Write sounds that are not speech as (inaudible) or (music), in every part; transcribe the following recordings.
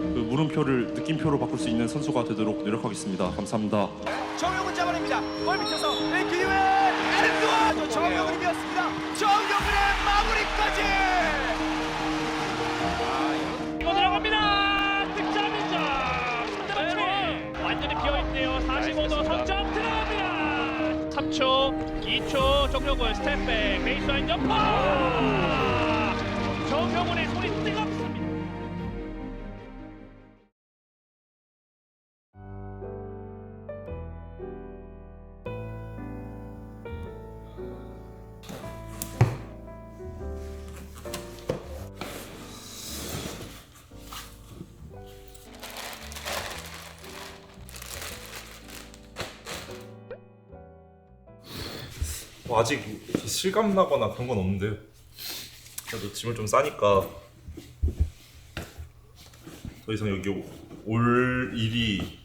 그 물음표를 느낌표로 바꿀 수 있는 선수가 되도록 노력하겠습니다. 감사합니다. 정용훈 잡아냅니다. 골 밑에서 이 기회 엔드원 정용훈이 비었습니다. 정용훈의 마무리까지. 이거 들어갑니다. 득점이죠. 상대방 완전히 비어있네요. 45도 석점 들어갑니다. 3초, 2초, 정용훈 스텝백 베이스라인 점프. 정용훈의 손이 뜨겁 뭐 아직 실감 나거나 그런 건 없는데 그래도 짐을 좀 싸니까 더 이상 여기 올 일이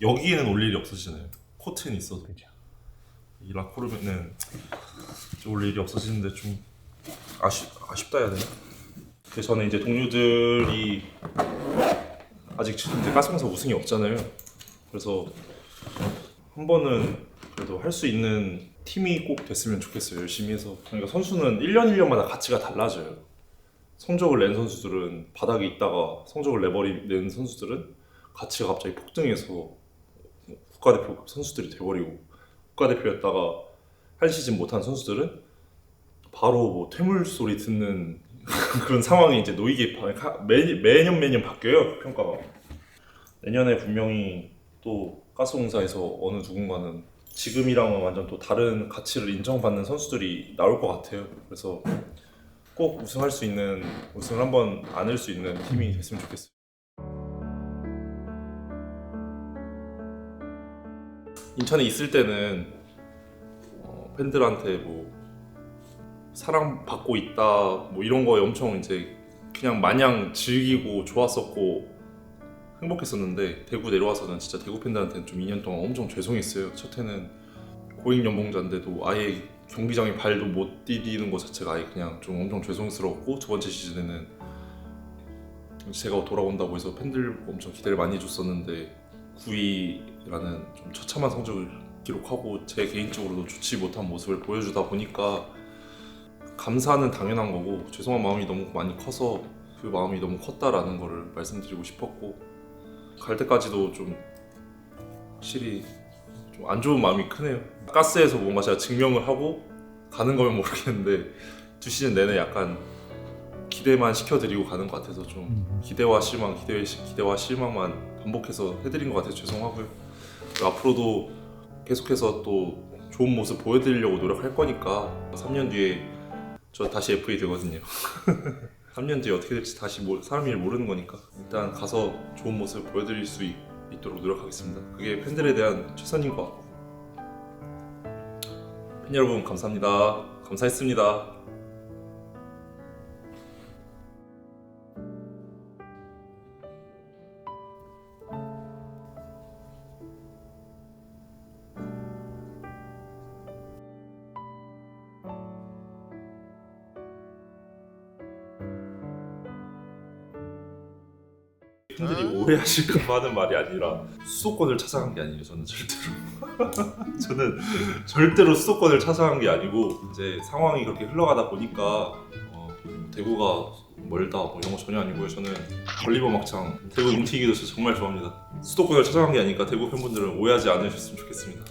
여기에는 올 일이 없어지잖아요. 코트는 있어도. 이 라코르면은 올 일이 없어지는데 좀 아쉽, 아쉽다 해야 되나? 그 전에 이제 동료들이 아직 이제 가스공사 우승이 없잖아요. 그래서 한 번은 그래도 할 수 있는 팀이 꼭 됐으면 좋겠어요. 열심히 해서. 그러니까 선수는 1년 1년마다 가치가 달라져요. 성적을 낸 선수들은 바닥에 있다가 성적을 내버리는 선수들은 가치가 갑자기 폭등해서 국가대표 선수들이 돼버리고 국가대표였다가 한 시즌 못한 선수들은 바로 뭐 퇴물 소리 듣는 (laughs) 그런 상황이 이제 놓이게 바- 매, 매년 매년 바뀌어요 평가가 내년에 분명히 또 가스공사에서 어느 누군가는 지금이랑은 완전 또 다른 가치를 인정받는 선수들이 나올 것 같아요. 그래서 꼭 우승할 수 있는 우승을 한번 안을 수 있는 팀이 됐으면 좋겠어요. 인천에 있을 때는 어, 팬들한테 뭐 사랑 받고 있다 뭐 이런 거에 엄청 이제 그냥 마냥 즐기고 좋았었고 행복했었는데 대구 내려와서는 진짜 대구 팬들한테는 좀 2년 동안 엄청 죄송했어요. 첫 해는 고액 연봉자인데도 아예 경기장에 발도 못 디디는 것 자체가 아예 그냥 좀 엄청 죄송스러웠고 두 번째 시즌에는 제가 돌아온다고 해서 팬들 엄청 기대를 많이 해줬었는데 9위라는 좀 처참한 성적을 기록하고 제 개인적으로도 좋지 못한 모습을 보여주다 보니까 감사는 당연한 거고 죄송한 마음이 너무 많이 커서 그 마음이 너무 컸다라는 거를 말씀드리고 싶었고 갈 때까지도 좀 확실히 좀 안 좋은 마음이 크네요. 가스에서 뭔가 제가 증명을 하고 가는 거면 모르겠는데 두 시즌 내내 약간 기대만 시켜드리고 가는 것 같아서 좀 기대와 실망, 기대, 기대와 실망만 반복해서 해드린 것 같아서 죄송하고요. 앞으로도 계속해서 또 좋은 모습 보여드리려고 노력할 거니까 3년 뒤에 저 다시 FA 되거든요. (laughs) 3년 뒤에 어떻게 될지 다시 모- 사람 일 모르는 거니까 일단 가서 좋은 모습 보여드릴 수 있, 있도록 노력하겠습니다. 그게 팬들에 대한 최선인 것 같고 팬 여러분 감사합니다. 감사했습니다. 팬들이 오해하실까 봐 하는 말이 아니라 수도권을 찾아간 게 아니에요. 저는 절대로 (laughs) 저는 절대로 수도권을 찾아간 게 아니고 이제 상황이 그렇게 흘러가다 보니까 어, 대구가 멀다 뭐 이런 거 전혀 아니고요. 저는 걸리버 막창 대구 움튀기도 저 정말 좋아합니다. 수도권을 찾아간 게 아니니까 대구 팬분들은 오해하지 않으셨으면 좋겠습니다.